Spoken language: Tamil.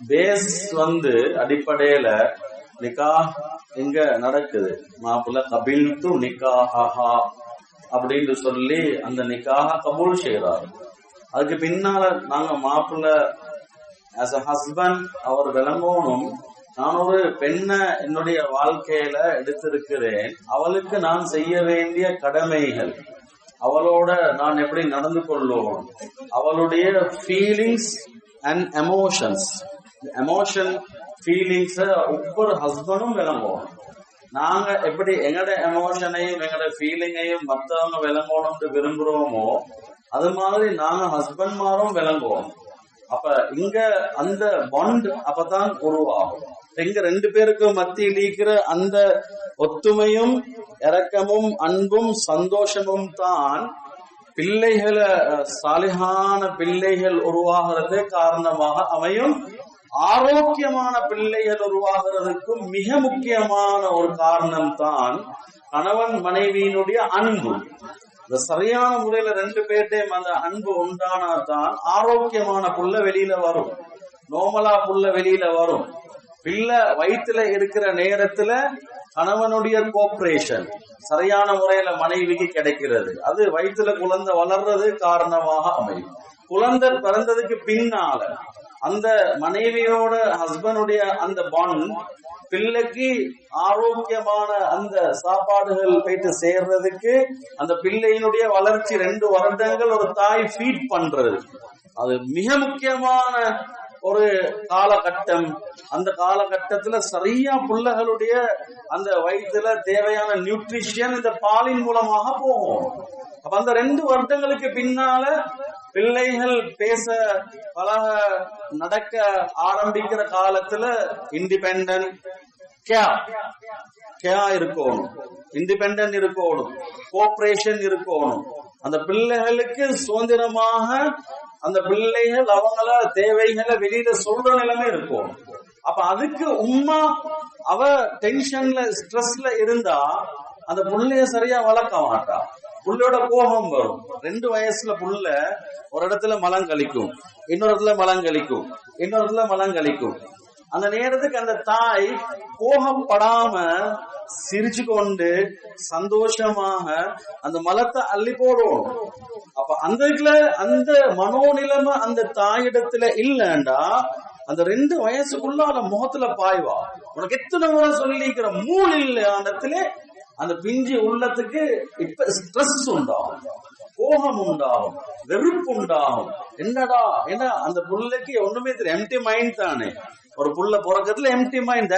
பேஸ் வந்து அடிப்படையில நிக்கா இங்க நடக்குது? மாப்பிள்ள கபில் டு நிக்காஹா அப்படின்னு சொல்லி அந்த நிக்காக கபூல் செய்யறாரு அதுக்கு பின்னால நாங்க மாப்பிள்ள ஆஸ் அ ஹஸ்பண்ட் அவர் விளங்கணும். நான் ஒரு பெண்ணை என்னுடைய வாழ்க்கையில எடுத்திருக்கிறேன். அவளுக்கு நான் செய்ய வேண்டிய கடமைகள் அவளோட நான் எப்படி நடந்து கொள்ளுவோம் அவளுடைய feelings and emotions emotion feelings ஒவ்வொரு ஹஸ்பண்டும் விளங்குவோம் நாங்க எப்படி எங்கட எமோஷனையும் எங்கட ஃபீலிங்கையும் மத்தவங்க விளங்கணும்னு விரும்புறோமோ அது மாதிரி நாங்க ஹஸ்பண்ட்மாரும் விளங்குவோம். அப்ப இங்க அந்த பாண்ட் அப்பதான் உருவாகும். எங்க ரெண்டு பேருக்கு மத்தியில் இருக்கிற அந்த ஒத்துமையும் இரக்கமும் அன்பும் சந்தோஷமும் தான் பிள்ளைகளை சாலிகான பிள்ளைகள் உருவாகிறதே காரணமாக அமையும். ஆரோக்கியமான பிள்ளைகள் உருவாகிறதுக்கும் மிக முக்கியமான ஒரு காரணம் தான் கணவன் மனைவியினுடைய அன்பு. இந்த சரியான முறையில ரெண்டு பேர்ட்டையும் அந்த அன்பு உண்டானா தான் ஆரோக்கியமான புள்ள வெளியில வரும். நோமலா புள்ள வெளியில வரும். பிள்ளை வயிற்றுல இருக்கிற நேரத்துல கணவனுடைய கோஆபரேஷன் சரியான முறையில மனைவிக்கு கிடைக்கிறது. அது வயிற்றுல குழந்தை வளர்றது காரணமாக அமையும். குழந்தை பிறந்ததுக்கு பின்னால அந்த மனைவியோட ஹஸ்பண்டுடைய அந்த பாண்ட் பிள்ளைக்கு ஆரோக்கியமான அந்த சாப்பாடுகள் போயிட்டு சேர்றதுக்கு அந்த பிள்ளையினுடைய வளர்ச்சி ரெண்டு வருடங்கள் ஒரு தாய் ஃபீட் பண்றது. அது மிக முக்கியமான ஒரு காலகட்டம். அந்த காலகட்டத்துல சரியா பிள்ளைகளுடைய அந்த வயிற்றுல தேவையான நியூட்ரிஷியன் இந்த பாலின் மூலமாக போகும். அப்ப அந்த ரெண்டு வருடங்களுக்கு பின்னால பிள்ளைகள் பேச பழக நடக்க ஆரம்பிக்கிற காலத்துல இண்டிபெண்ட் கே கே இருக்கணும். இண்டிபெண்ட் இருக்கணும். கோஆபரேஷன் இருக்கணும். அந்த பிள்ளைகளுக்கு சுதந்திரமாக அந்த பிள்ளைகள் அவங்கள தேவைகளை வெளியில சொல்ற நிலைமை இருக்கும் அப்ப அதுக்கு உமா அவ டென்ஷன்ல ஸ்ட்ரெஸ்ல இருந்தா அந்த பிள்ளைய சரியா வளர்க்க மாட்டா. புள்ளையோட கோபம் வரும். ரெண்டு வயசுல புள்ள ஒரு இடத்துல மலம் கழிக்கும் இன்னொரு இடத்துல மலம் கழிக்கும் இன்னொரு இடத்துல மலம் கழிக்கும். அந்த நேரத்துக்கு அந்த தாய் கோபம் படாம சிரிச்சு கொண்டு சந்தோஷமாக அந்த மலத்தை அள்ளி போடும் அப்ப அந்த அந்த மனோநிலைமை அந்த தாயிடத்துல இல்லைண்டா அந்த ரெண்டு வயசுக்குள்ள முகத்துல பாய்வா. உனக்கு எத்தனை முறை சொல்லிக்கிற மூணு இல்ல அந்த அந்த பிஞ்சு உள்ளத்துக்கு இப்ப ஸ்ட்ரெஸ் உண்டாகும். கோபம் உண்டாகும். வெறுப்பு உண்டாகும். என்னடா? என்ன அந்த புள்ளைக்கு ஒண்ணுமே தெரியும் எம்டி மைண்ட் தானே. ஒரு புள்ள பிறக்கிறதுல எம்டி மைண்ட்